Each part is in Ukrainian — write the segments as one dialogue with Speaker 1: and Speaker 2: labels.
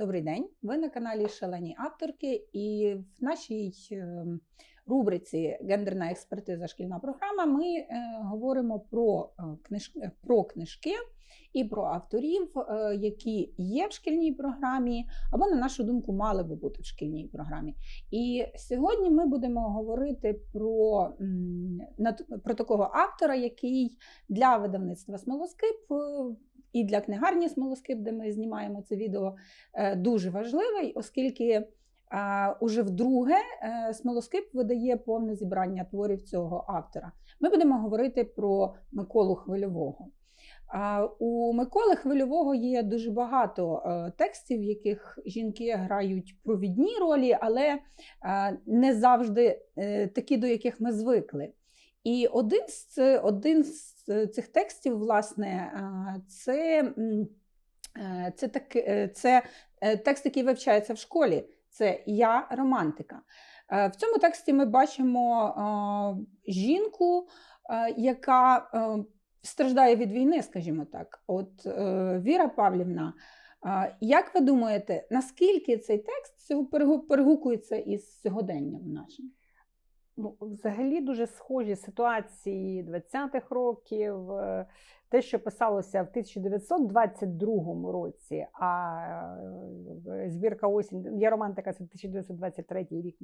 Speaker 1: Добрий день! Ви на каналі Шалені авторки, і в нашій е, рубриці Гендерна експертиза шкільна програма ми е, говоримо про, е, книж... е, про книжки і про авторів, які є в шкільній програмі, або, на нашу думку, мали би бути в шкільній програмі. І сьогодні ми будемо говорити про, про такого автора, який для видавництва Смолоскип і для книгарні Смолоскип, де ми знімаємо це відео, е, дуже важливий, оскільки а, уже вдруге е, Смолоскип видає повне зібрання творів цього автора. Ми будемо говорити про Миколу Хвильового. У Миколи Хвильового є дуже багато е, текстів, в яких жінки грають провідні ролі, але е, не завжди е, такі, до яких ми звикли. І один з, один з цих текстів, власне, це, е, це, так, е, це е, текст, який вивчається в школі. Це Я романтика. В цьому тексті ми бачимо жінку, яка страждає від війни, скажімо так. От Віра Павлівна, як ви думаєте, наскільки цей текст перегукується із сьогоденням нашим?
Speaker 2: Ну, взагалі дуже схожі ситуації 20-х років. Е, Те, що писалося в 1922 році, а е, збірка осінь, я романтика це 1923 рік.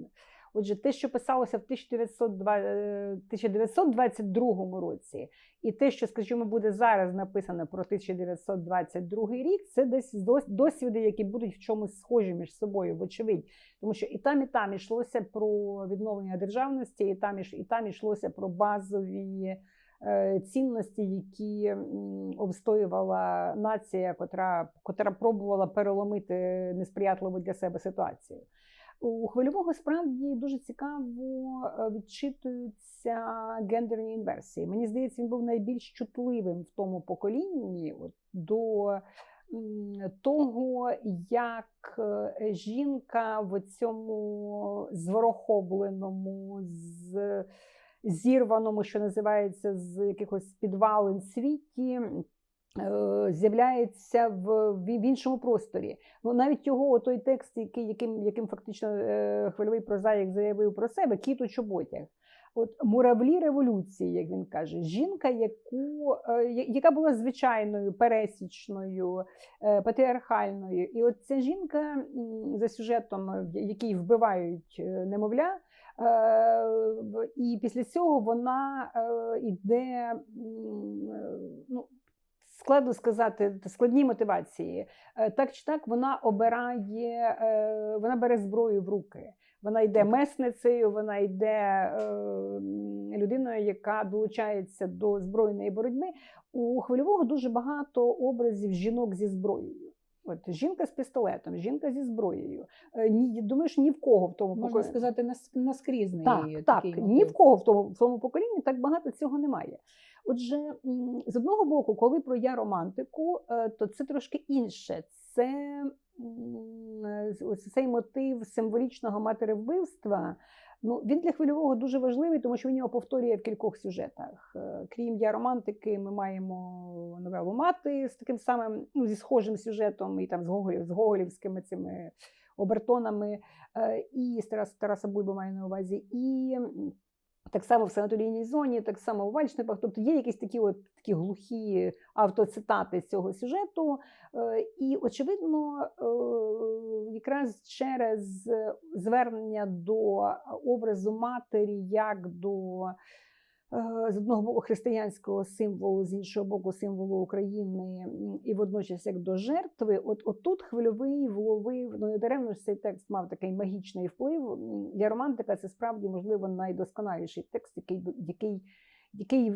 Speaker 2: Отже, те, що писалося в 1902 е, 1922 році, і те, що, скажімо, буде зараз написано про 1922 рік, це десь дос- досвіди, які будуть в чомусь схожі між собою, вочевидь. Тому що і там, і там йшлося про відновлення державності, і там, і там йшлося про базові е, цінності, які обстоювала нація, котра, котра пробувала переломити несприятливу для себе ситуацію. У хвильового справді дуже цікаво е, відчитуються гендерні інверсії. Мені здається, він був найбільш чутливим в тому поколінні от, до того, як е, жінка в цьому зворохобленому, з зірваному, що називається, з якихось підвалин світі. е, З'являється в, в іншому просторі. Ну навіть його той текст, який, яким, яким фактично е, хвильовий прозаїк заявив про себе, кіт у чоботях. От муравлі революції, як він каже, жінка, яку, е, яка була звичайною, пересічною, патріархальною. І от ця жінка за сюжетом, в якій вбивають немовля, і після цього вона е, йде, е, ну, складно сказати, складні мотивації. Е, Так чи так, вона обирає, е, вона бере зброю в руки. Вона йде месницею, вона йде е, людиною, яка долучається до збройної боротьби. У хвильового дуже багато образів жінок зі зброєю. От жінка з пістолетом, жінка зі зброєю. Е, Ні, думаєш, ні в кого в тому
Speaker 1: Можна
Speaker 2: поколінні.
Speaker 1: сказати, нас- наскрізний
Speaker 2: Так,
Speaker 1: такий
Speaker 2: так, ні в кого в тому, в тому поколінні так багато цього немає. Отже, з одного боку, коли про я романтику, е, то це трошки інше. Це ось цей мотив символічного матеревбивства. Ну, він для хвильового дуже важливий, тому що він його повторює в кількох сюжетах. Е, Крім я романтики, ми маємо новелу мати з таким самим, ну, зі схожим сюжетом, і там з Гоголів, з Гоголівськими цими обертонами, е, і Тараса, Тараса Бульба маю на увазі, і так само в санаторійній зоні, так само у вальшнепах. Тобто є якісь такі от такі глухі автоцитати з цього сюжету. Е, І, очевидно, е, якраз через звернення до образу матері як до з одного боку християнського символу, з іншого боку, символу України, і водночас як до жертви. От отут хвильовий вловив, ну не даремно ж цей текст мав такий магічний вплив. М, Я романтика це справді можливо найдосконаліший текст, який який, який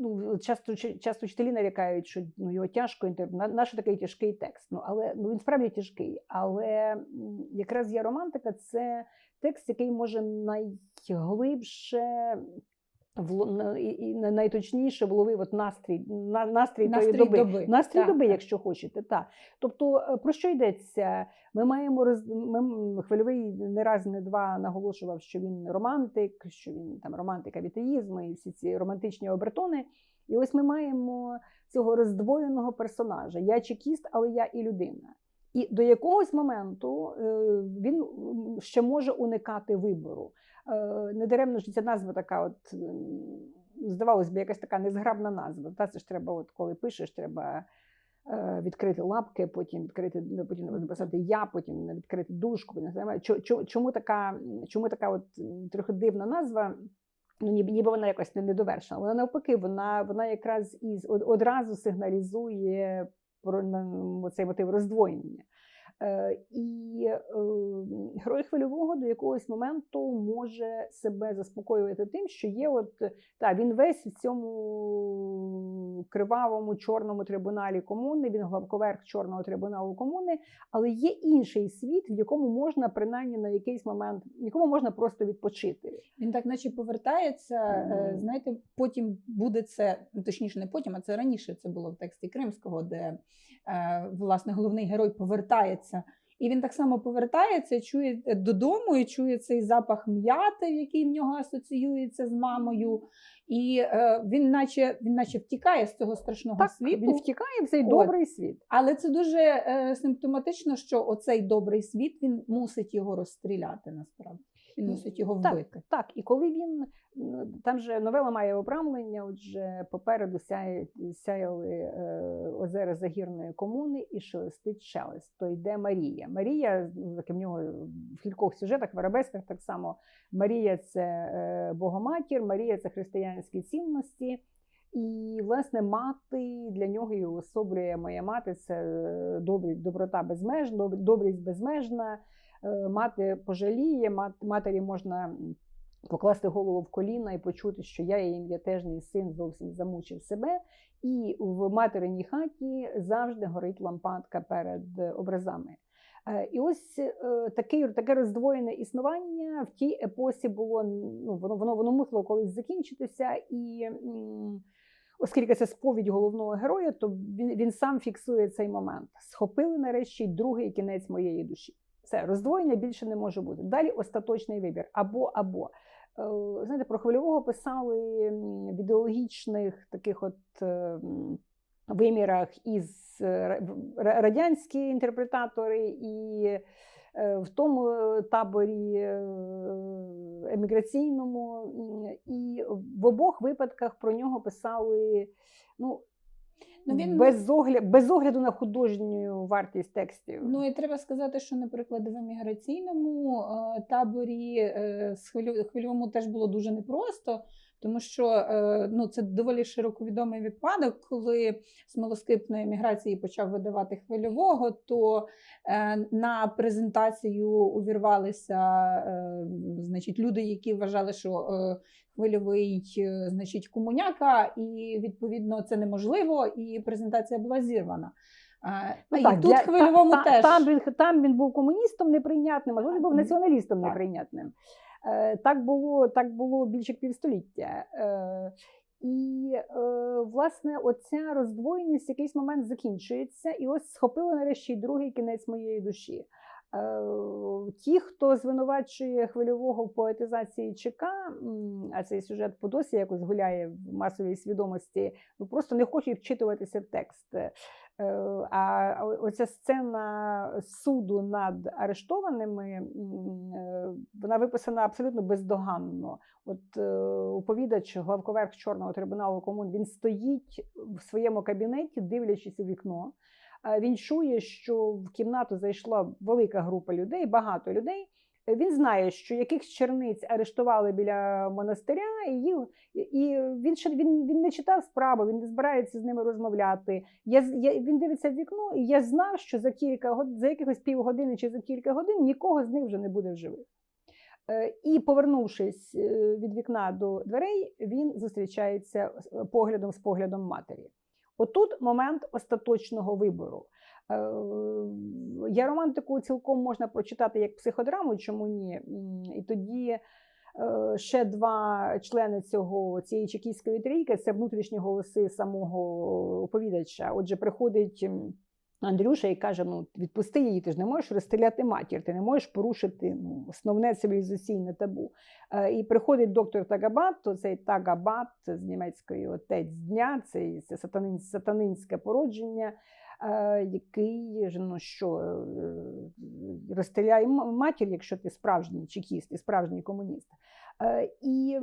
Speaker 2: ну, часто часто вчителі нарікають, що ну, його тяжко інтер... на- Наш такий тяжкий текст. Ну, але ну, він справді тяжкий. Але якраз я романтика це текст, який може найглибше найточніше вловив от настрій, на, настрій,
Speaker 1: Настрій
Speaker 2: тої доби.
Speaker 1: доби.
Speaker 2: Настрій
Speaker 1: Так,
Speaker 2: доби,
Speaker 1: так.
Speaker 2: якщо хочете. Так. Тобто, е, про що йдеться? Ми маємо роз... ми... хвильовий не раз, не два наголошував, що він романтик, що він там романтика вітеїзму і всі ці романтичні обертони. І ось ми маємо цього роздвоєного персонажа. Я чекіст, але я і людина. І до якогось моменту е, він ще може уникати вибору. Е, Недаремно ж ця назва така, от здавалось би, якась така незграбна назва. Та це ж треба, от коли пишеш, треба е, відкрити лапки, потім відкрити, ну, потім написати я, потім відкрити дужку. Чому така, чому така от трохи дивна назва? Ну, ніби, ніби вона якось не- недовершена. Вона навпаки, вона, вона якраз із одразу сигналізує цей мотив роздвоєння. Е, і е, герой хвильового до якогось моменту може себе заспокоювати тим, що є, от та він весь в цьому кривавому чорному трибуналі комуни, він главковерх чорного трибуналу комуни, але є інший світ, в якому можна принаймні на якийсь момент, в якому можна просто відпочити.
Speaker 1: Він так, наче повертається.
Speaker 2: Мгм.
Speaker 1: Знаєте, потім буде це, ну, точніше, не потім, а це раніше це було в тексті Кримського, де власне головний герой повертається. І він так само повертається, чує е, додому і чує цей запах м'яти, який в нього асоціюється з мамою. І е, він, наче, він наче втікає з цього страшного
Speaker 2: Так,
Speaker 1: світу.
Speaker 2: він втікає в цей
Speaker 1: От.
Speaker 2: добрий світ.
Speaker 1: Але це дуже е, симптоматично, що оцей добрий світ він мусить його розстріляти насправді.
Speaker 2: І-
Speaker 1: мусить його вбити.
Speaker 2: Так, і коли він там же новела має обрамлення, отже, попереду сяє, сяяли е, озера Загірної комуни і шелестить шелест. То йде Марія. Марія, в нього в кількох сюжетах, в арабесках так само. Марія це е, Богоматір, Марія це християнські цінності. І, власне, мати для нього і уособлює моя мати це е, добрі, доброта безмежна, добрість безмежна. Е, Мати пожаліє, матері можна покласти голову в коліна і почути, що я її ім'ятежний син зовсім замучив себе. І в материній хаті завжди горить лампадка перед е, образами. Е, І ось е, такий, таке роздвоєне існування в тій епосі було ну, воно, воно, воно мусило колись закінчитися. І оскільки це сповідь головного героя, то він, він сам фіксує цей момент. Схопили нарешті другий кінець моєї душі. Все, роздвоєння більше не може бути. Далі остаточний вибір або або. Е, Знаєте, про хвильового писали в ідеологічних таких от е, вимірах із е, радянські інтерпретатори, і в тому таборі еміграційному. І в обох випадках про нього писали. Ну,
Speaker 1: Ну, він-
Speaker 2: без, огляду, без огляду на художню вартість текстів.
Speaker 1: Ну і треба сказати, що, наприклад, в еміграційному е, таборі е, з хвильовому теж було дуже непросто, тому що е, ну, це доволі широко відомий випадок, коли смолоскип на еміграції почав видавати хвильового, то е, на презентацію увірвалися е, значить, люди, які вважали, що хвильовий, значить, комуняка, і відповідно це неможливо, і презентація була зірвана. А,
Speaker 2: Ну,
Speaker 1: і
Speaker 2: так,
Speaker 1: тут
Speaker 2: для-
Speaker 1: хвильовому
Speaker 2: та-
Speaker 1: теж.
Speaker 2: Там він, там він був комуністом неприйнятним, а він був
Speaker 1: Мгм.
Speaker 2: націоналістом
Speaker 1: Так.
Speaker 2: неприйнятним. Е, Так було, так було більше півстоліття. Е, І, е, власне, оця роздвоєність в якийсь момент закінчується, і ось схопила нарешті другий кінець моєї душі. Е, Ті, хто звинувачує хвильового поетизації ЧК, а цей сюжет по досі якось гуляє в масовій свідомості, ну просто не хочуть вчитуватися в текст. Е, А оця сцена суду над арештованими, е, вона виписана абсолютно бездоганно. От оповідач, главковерх Чорного трибуналу комун, він стоїть в своєму кабінеті, дивлячись у вікно. Е, Він чує, що в кімнату зайшла велика група людей, багато людей. Е, Він знає, що якихось черниць арештували біля монастиря, і, їх, і він він, він не читав справу, він не збирається з ними розмовляти. Я, я він дивиться в вікно, і я знав, що за кілька за якихось півгодини чи за кілька годин нікого з них вже не буде в живих. Е, І, повернувшись від вікна до дверей, він зустрічається поглядом з поглядом матері. Отут момент остаточного вибору. Е, Я романтику цілком можна прочитати як психодраму, чому ні? І тоді е, ще два члени цього цієї чекійської трійки це внутрішні голоси самого оповідача. Отже, приходить. Андрюша і каже: ну відпусти її, ти ж не можеш розстріляти матір, ти не можеш порушити ну, основне цивілізаційне табу. Е, і приходить доктор Тагабат, то цей Тагабат з німецької отець дня, це, сатанин, сатанинське породження. е, який ну що е, розстріляє матір, якщо ти справжній чекіст і справжній комуніст. Е, І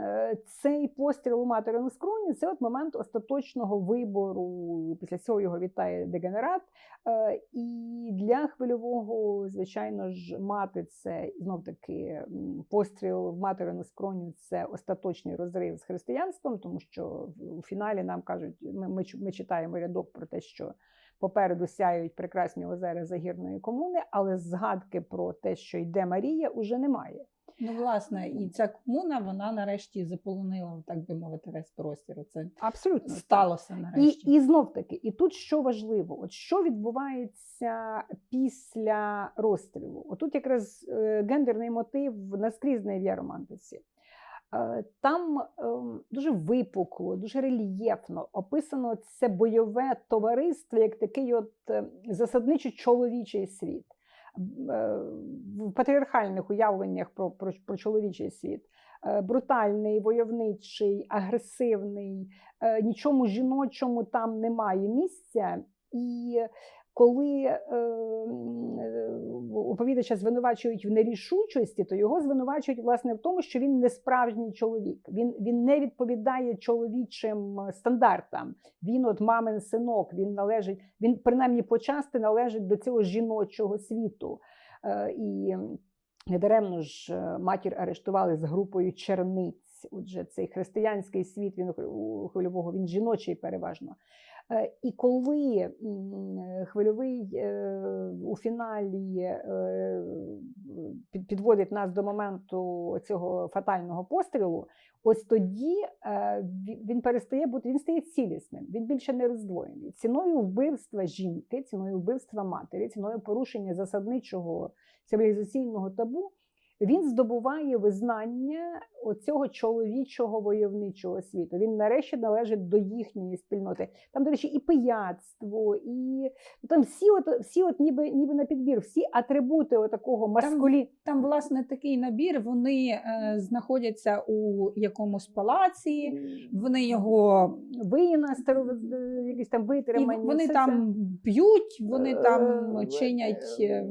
Speaker 2: е, цей постріл у матері на скроні це от момент остаточного вибору. Після цього його вітає дегенерат. Е, І для хвильового, звичайно ж, мати це знов таки постріл в материну скроню це остаточний розрив з християнством, тому що у фіналі нам кажуть, ми, ми, ми читаємо рядок про те, що попереду сяють прекрасні озера загірної комуни, але згадки про те, що йде Марія, уже немає.
Speaker 1: Ну, власне, і ця комуна вона нарешті заполонила, так би мовити, весь простір. Це
Speaker 2: Абсолютно
Speaker 1: сталося
Speaker 2: І,
Speaker 1: нарешті.
Speaker 2: і знов таки, і тут що важливо, от що відбувається після розстрілу? Отут якраз е, гендерний мотив наскрізний в є романтиці. Е, Там ем, дуже випукло, дуже рельєфно описано це бойове товариство як такий от е, засадничо чоловічий світ. Е, В патріархальних уявленнях про, про, про чоловічий світ. Е, Брутальний, войовничий, агресивний, е, нічому жіночому там немає місця. І коли е, е, оповідача звинувачують в нерішучості, то його звинувачують власне в тому, що він не справжній чоловік. Він, він не відповідає чоловічим стандартам. Він, от мамин синок, він належить, він принаймні почасти належить до цього жіночого світу. Е, і недаремно ж е, матір арештували з групою черниць. Отже, цей християнський світ він хвильового, він жіночий переважно. Е, І коли хвильовий е, у фіналі е, підводить нас до моменту цього фатального пострілу, ось тоді він перестає бути, він стає цілісним, він більше не роздвоєний. Ціною вбивства жінки, ціною вбивства матері, ціною порушення засадничого цивілізаційного табу. Він здобуває визнання оцього чоловічого войовничого світу. Він нарешті належить до їхньої спільноти. Там, до речі, і пияцтво, і ну, там всі, от, всі от ніби, ніби на підбір, всі атрибути отакого маскулі.
Speaker 1: Там, власне, такий набір. Вони е, знаходяться у якомусь палаці, вони його
Speaker 2: Вина, старо, якісь там
Speaker 1: і вони
Speaker 2: все
Speaker 1: там п'ють, вони там
Speaker 2: Е,
Speaker 1: чинять.
Speaker 2: е,
Speaker 1: е,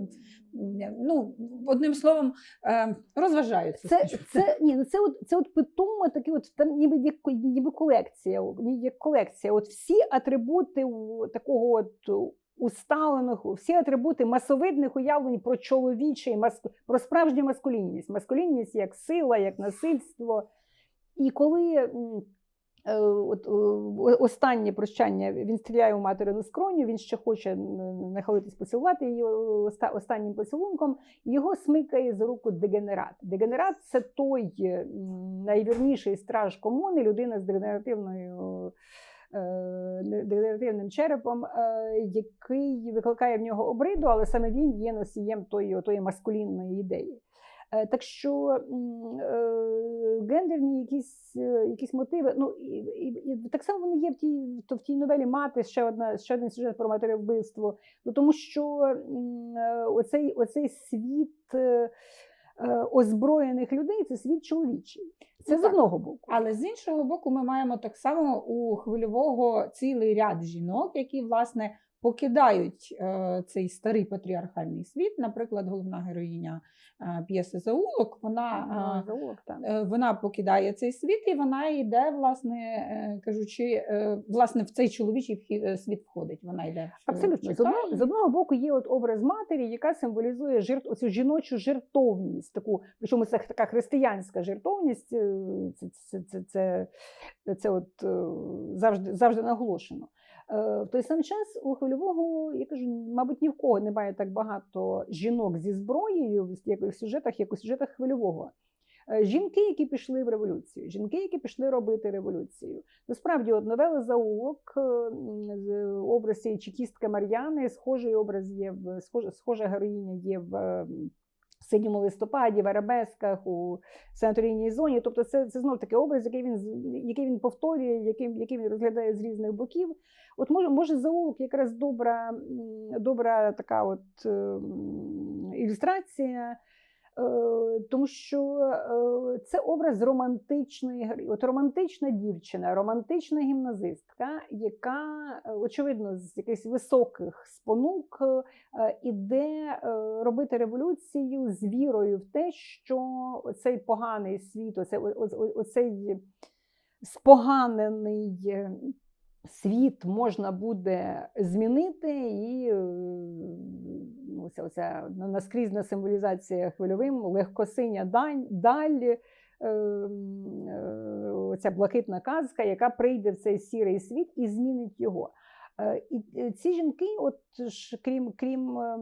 Speaker 1: Ну, одним словом, е, розважаються.
Speaker 2: Це, це, ні, ну це от, це от питоме, такі от там ніби ніби колекція, ні, як колекція. От всі атрибути такого от усталених, всі атрибути масовидних уявлень про чоловічий, маску, про справжню маскулінність. Маскулінність як сила, як насильство. І коли от, е, останнє прощання він стріляє у материну скроню, він ще хоче нахилитись поцілувати її оста- останнім поцілунком, його смикає за руку дегенерат. Дегенерат це той найвірніший страж комуни, людина з дегенеративною. е, Дегенеративним черепом, е, який викликає в нього обриду, але саме він є носієм тої, тої маскулінної ідеї. Е, Так що е, гендерні якісь, е, якісь мотиви, ну і, і, і так само вони є в тій, то в тій новелі мати ще одна ще один сюжет про матеревбивство. Ну тому що оцей, оцей світ озброєних людей це світ чоловічий. Це
Speaker 1: Ну,
Speaker 2: з одного боку.
Speaker 1: Але з іншого боку, ми маємо так само у хвильового цілий ряд жінок, які власне покидають е, цей старий патріархальний світ. Наприклад, головна героїня е, п'єси Заулок. Вона, е,
Speaker 2: заулок,
Speaker 1: вона покидає цей світ, і вона йде, власне кажучи, власне, в цей чоловічий світ входить. Вона йде
Speaker 2: Абсолютно. З одного, з одного боку є от образ матері, яка символізує жертв, оцю жіночу жертовність, таку, причому це така християнська жертовність, це, це, це, це, це от, завжди, завжди наголошено. Е, В той самий час у хвильового, я кажу, мабуть, ні в кого немає так багато жінок зі зброєю в сюжетах, як у сюжетах хвильового. Е, Жінки, які пішли в революцію, жінки, які пішли робити революцію. Насправді, от новела Заулок, е, образ цієї чекістки Мар'яни, схожий образ є в схожа, героїня є в синьому листопаді, в арабесках, у санаторійній зоні. Тобто, це, це знов таки образ, який він який він повторює, який, який він розглядає з різних боків. От може, може Заулок якраз добра, добра така от е, ілюстрація. Е, Тому що е, це образ романтичної гри. От романтична дівчина, романтична гімназистка, яка, е, очевидно, з якихось високих спонук іде робити революцію з вірою в те, що цей поганий світ, оцей, оцей споганений світ можна буде змінити, і е, ну, оця, наскрізна символізація хвильовим, легкосиня дань, даль, е, е, оця блакитна казка, яка прийде в цей сірий світ і змінить його. Е, І е, ці жінки, от ж, крім, крім е,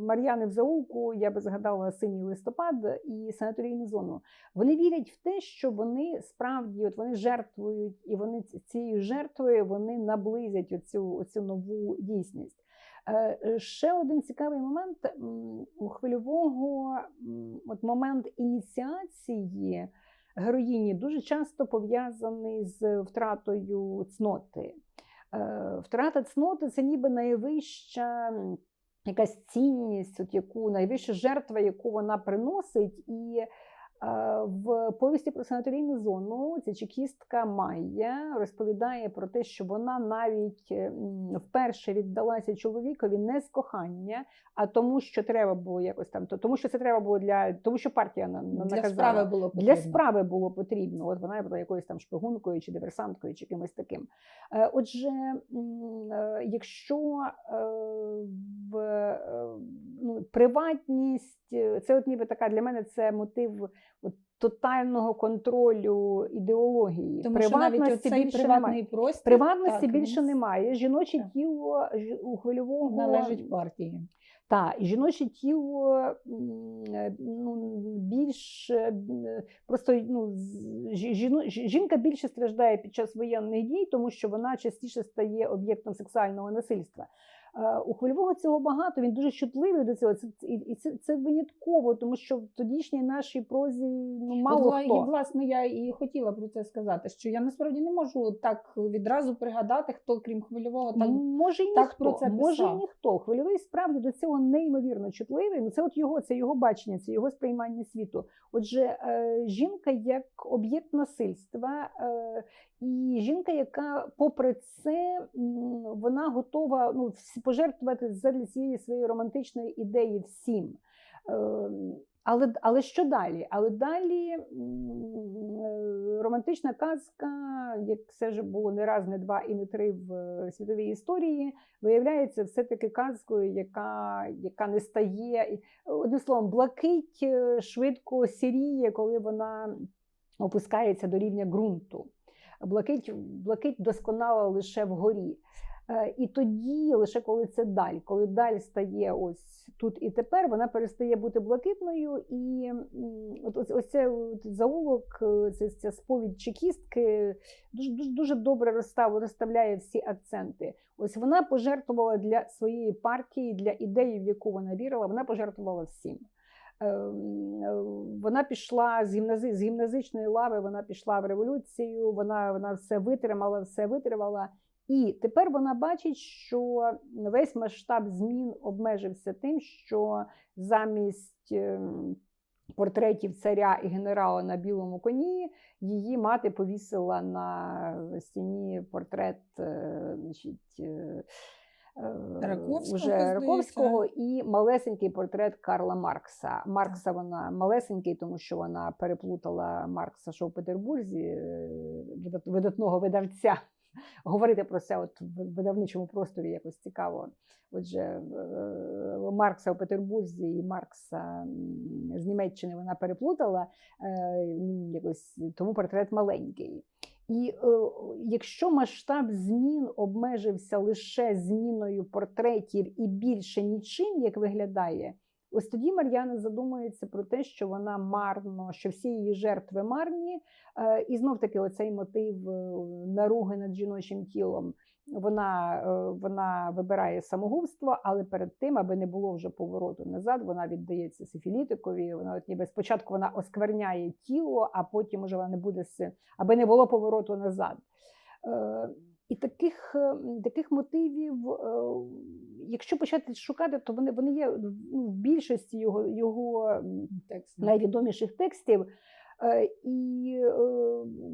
Speaker 2: Мар'яни в заулку, я би згадала синій листопад і санаторійну зону. Вони вірять в те, що вони справді от вони жертвують, і вони цією жертвою вони наблизять оцю, оцю нову дійсність. Ще один цікавий момент у хвильового от момент ініціації героїні дуже часто пов'язаний з втратою цноти. Е, Втрата цноти це ніби найвища якась цінність, от яку найвища жертва, яку вона приносить. І в повісті про санаторійну зону ця чекістка Майя розповідає про те, що вона навіть е, вперше віддалася чоловікові не з кохання, а тому, що треба було якось там, то- тому що це треба було для тому, що партія на, на
Speaker 1: Для справи було
Speaker 2: Для
Speaker 1: потрібно.
Speaker 2: справи було потрібно. От вона була якоюсь там шпигункою чи диверсанткою, чи кимось таким. Е, Отже, е, якщо е, в е, ну, приватність, е, це от ніби така для мене це мотив от, тотального контролю ідеології.
Speaker 1: Тому що навіть оцей
Speaker 2: більше
Speaker 1: приватний
Speaker 2: немає.
Speaker 1: простір
Speaker 2: Приватності
Speaker 1: так,
Speaker 2: більше немає. Жіноче
Speaker 1: Так.
Speaker 2: тіло у хвильового
Speaker 1: належить партії.
Speaker 2: та жіноче тіло е, ну, більш е, просто ну, жіно- жінка більше страждає під час воєнних дій, тому що вона частіше стає об'єктом сексуального насильства. Е, У хвильового цього багато, він дуже чутливий до цього. Це, і це, це винятково, тому що в тодішній нашій прозі ну, мало
Speaker 1: От,
Speaker 2: хто.
Speaker 1: і, власне, я і хотіла про це сказати, що я насправді не можу так відразу пригадати, хто крім хвильового так
Speaker 2: може, і
Speaker 1: так
Speaker 2: ніхто,
Speaker 1: про це
Speaker 2: може ніхто. Хвильовий справді до цього неймовірно чутливий. Ну це от його, це його бачення, це його сприймання світу. Отже, е, жінка як об'єкт насильства, е, і жінка, яка, попри це, вона готова ну, пожертвувати задля цієї своєї романтичної ідеї всім. Е, Але, але що далі? Але далі романтична казка, як це вже було не раз, не два і не три в е, світовій історії, виявляється все-таки казкою, яка, яка не стає. Одним словом, блакить е, швидко сіріє, коли вона опускається до рівня ґрунту. Блакить, блакить досконала лише вгорі. Е, І тоді, лише коли це даль, коли даль стає ось тут і тепер, вона перестає бути блакитною, і ось, ось це от заулок, е, це, ця сповідь чекістки дуже, дуже, дуже добре розстав, розставляє всі акценти. Ось вона пожертвувала для своєї партії, для ідеї, в яку вона вірила, вона пожертвувала всім. Е, Вона пішла з гімнази, з гімназичної лави, вона пішла в революцію, вона, вона все витримала, все витримала. І тепер вона бачить, що весь масштаб змін обмежився тим, що замість ем, портретів царя і генерала на білому коні її мати повісила на стіні портрет е, значить, е, е,
Speaker 1: Раковського,
Speaker 2: уже. Раковського і малесенький портрет Карла Маркса. Маркса вона малесенький, тому що вона переплутала Маркса, що в Петербурзі, видатного видавця. Говорити про це от в видавничому просторі якось цікаво. Отже, е, Маркса у Петербурзі і Маркса з Німеччини вона переплутала е, якось, тому портрет маленький. І е, якщо масштаб змін обмежився лише зміною портретів і більше нічим, як виглядає, ось тоді Мар'яна задумується про те, що вона марно, що всі її жертви марні. Е, І знов таки оцей мотив е, наруги над жіночим тілом. Вона, е, вона вибирає самогубство, але перед тим, аби не було вже повороту назад, вона віддається сифілітикові. Вона от ніби спочатку вона оскверняє тіло, а потім уже вона не буде аби не було повороту назад. І таких, е, таких мотивів е, якщо почати шукати, то вони, вони є ну, в більшості його, його
Speaker 1: Текст.
Speaker 2: найвідоміших текстів. Е, І,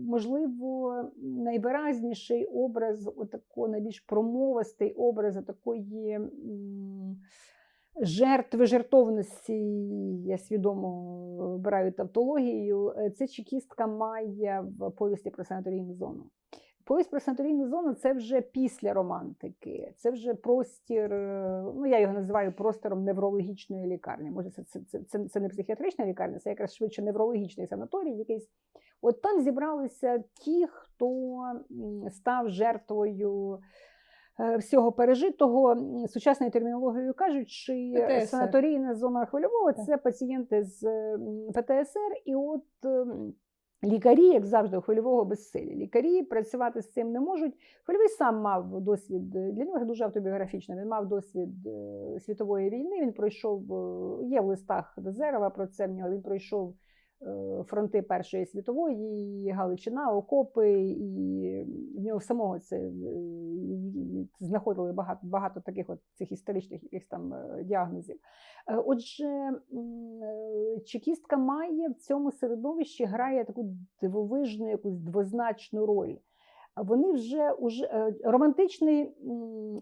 Speaker 2: можливо, найвиразніший образ, отако, найбільш промовистий образ такої жертви жертовності, я свідомо вибираю тавтологію, це чекістка Майя в повісті про санаторійну зону. Повість про санаторійну зону це вже після романтики, це вже простір. е, Ну я його називаю простором неврологічної лікарні. Може, це, це, це, це, це не психіатрична лікарня, це якраз швидше неврологічний санаторій. Якийсь от там зібралися ті, хто став жертвою. е, Всього пережитого сучасною термінологією кажучи,
Speaker 1: ПТСР.
Speaker 2: санаторійна зона хвильового це пацієнти з ПТСР, і от ем, Лікарі, як завжди, у хвильового безсилля. Лікарі працювати з цим не можуть. Хвильовий сам мав досвід е, для нього дуже автобіографічно. Він мав досвід е, світової війни. Він пройшов е, є в листах Дезерова про це в нього. Він пройшов фронти Першої світової, Галичина, окопи, і в нього самого це е, і- і знаходили багато багато таких от цих історичних якихось там е, діагнозів. Е, Отже, е, чекістка має в цьому середовищі грає таку дивовижну, якусь двозначну роль. Вони вже уже е, романтичний,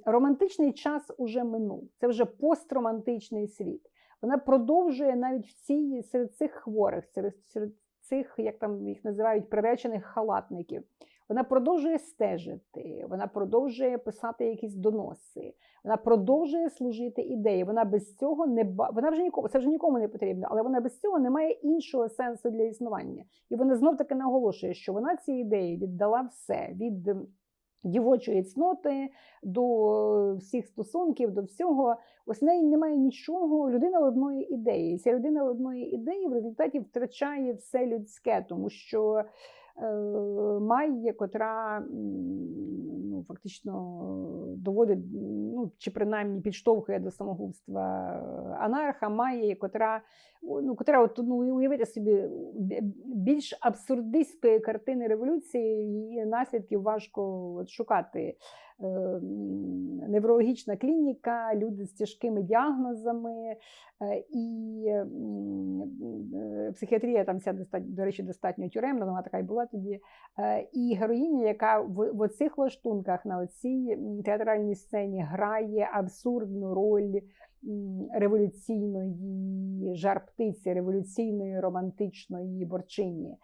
Speaker 2: романтичний час уже минув. Це вже постромантичний світ. Вона продовжує навіть в цій серед цих хворих, серед, серед цих, як там їх називають, приречених халатників. Вона продовжує стежити, вона продовжує писати якісь доноси, вона продовжує служити ідеї. Вона без цього не вона вже нікому це вже нікому не потрібно, але вона без цього не має іншого сенсу для існування. І вона знов таки наголошує, що вона ці ідеї віддала все від дівочої цноти до всіх стосунків, до всього. Ось в неї немає нічого. Людина одної ідеї. Ця людина одної ідеї в результаті втрачає все людське, тому що е, Майя, котра ну, фактично доводить, ну чи принаймні підштовхує до самогубства е, анарха, має котра, ну, котра от, ну, уявити собі більш абсурдистської картини революції, її наслідків важко от, шукати. Е, м, Неврологічна клініка, люди з тяжкими діагнозами, е, і е, психіатрія там вся до речі, достатньо тюремна, вона така й була тоді. Е, І героїня, яка в, оцих лаштунках на оцій театральній сцені грає абсурдну роль революційної жар-птиці, революційної романтичної борчині.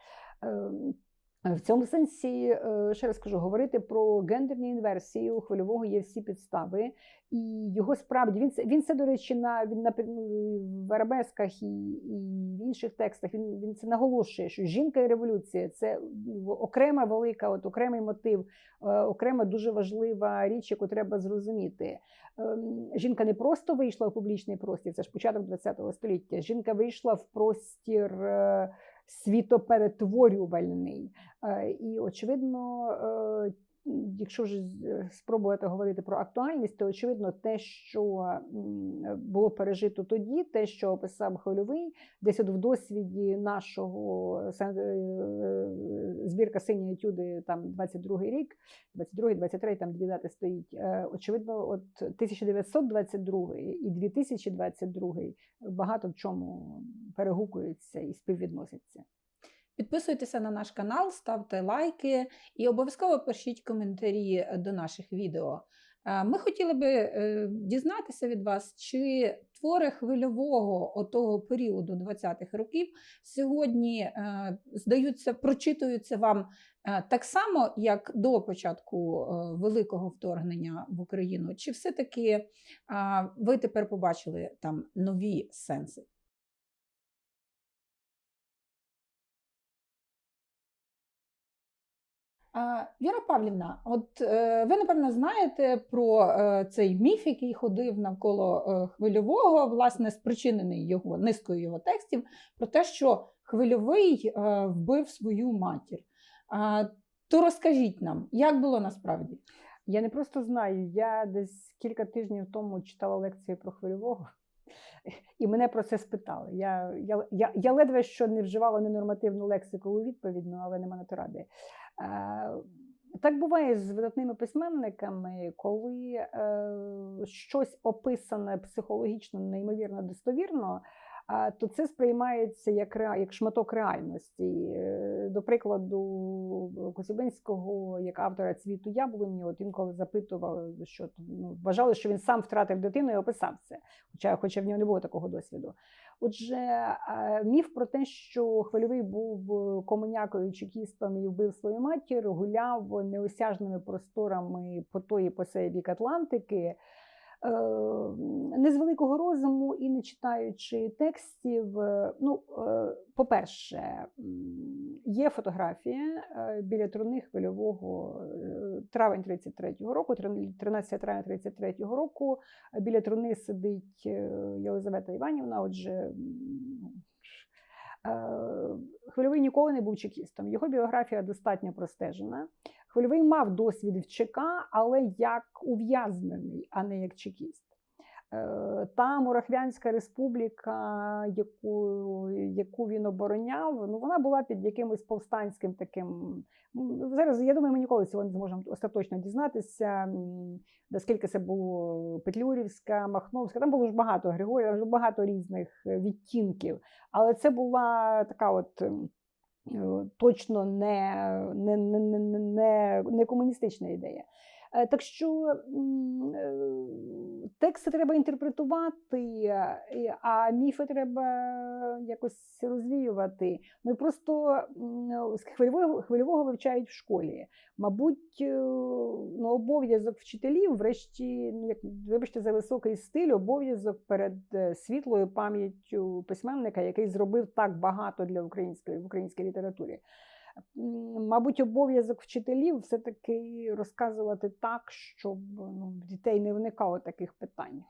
Speaker 2: Ем, В цьому сенсі, е, ще раз кажу, говорити про гендерні інверсії у хвильового є всі підстави, і його справді він це він це, до речі, на він на ну, в арабесках і, і в інших текстах. Він він це наголошує, що жінка і революція це ну, окрема велика, от окремий мотив, е, окрема дуже важлива річ, яку треба зрозуміти. Ем, Жінка не просто вийшла в публічний простір, це ж початок ХХ століття. Жінка вийшла в простір. Світоперетворювальний. Е, І, очевидно, е, якщо вже е, спробувати говорити про актуальність, то очевидно, те, що було пережито тоді, те, що описав Хвильовий, десь от в досвіді нашого сан- е, збірка сині етюди, там 22 рік, 22 23 там дві дати стоїть. Е, Очевидно, от 1922 і 2022 багато в чому перегукуються і співвідносяться.
Speaker 1: Підписуйтеся на наш канал, ставте лайки і обов'язково пишіть коментарі до наших відео. Е, Ми хотіли би е, дізнатися від вас, чи твори хвильового отого періоду 20-х років сьогодні е, здаються, прочитуються вам е, так само, як до початку е, великого вторгнення в Україну, чи все-таки е, ви тепер побачили там нові сенси? Віра Павлівна, от е, ви напевно знаєте про е, цей міф, який ходив навколо е, хвильового, власне, спричинений його низкою його текстів, про те, що хвильовий вбив свою матір. То розкажіть нам, як було насправді?
Speaker 2: Я не просто знаю, я десь кілька тижнів тому читала лекцію про хвильового, і мене про це спитали. Я, я, я, я ледве що не вживала ненормативну лексику у відповідь, ну, але нема на то ради. Е, Так буває з видатними письменниками, коли е, щось описане психологічно неймовірно достовірно, то це сприймається як, як шматок реальності. Е, До прикладу, Коцюбинського, як автора цвіту яблуні, от інколи запитував, що ну, вважали, що він сам втратив дитину і описав це, хоча, хоча в нього не було такого досвіду. Отже, міф про те, що хвильовий був комунякою чекістом і вбив свою матір, гуляв неосяжними просторами по той і по сей Атлантики. Е, Не з великого розуму і не читаючи текстів. Е, Ну, е, по-перше, є фотографія біля труни хвильового травень 33-го року, трин- 13 травня 33-го року. Біля труни сидить Єлизавета Іванівна. Отже, Хвильовий ніколи не був чекістом. Його біографія достатньо простежена. Хвильовий мав досвід в ЧК, але як ув'язнений, а не як чекіст. Е, Та Мурахвянська республіка, яку, яку він обороняв, ну вона була під якимось повстанським таким. Зараз я думаю, ми ніколи цього не зможемо остаточно дізнатися. Наскільки це було Петлюрівська, Махновська, там було ж багато Григорія, багато різних відтінків. Але це була така от точно не, не, не, не, не- не, комуністична ідея. Е, Так що е, тексти треба інтерпретувати, а міфи треба якось розвіювати. Ну і просто з хвильового, хвильового вивчають в школі. Мабуть, е, ну, обов'язок вчителів, врешті, ну як вибачте за високий стиль, обов'язок перед світлою пам'яттю письменника, який зробив так багато для української в українській літературі. Мабуть, обов'язок вчителів все-таки розказувати так, щоб ну, дітей не виникало таких питань.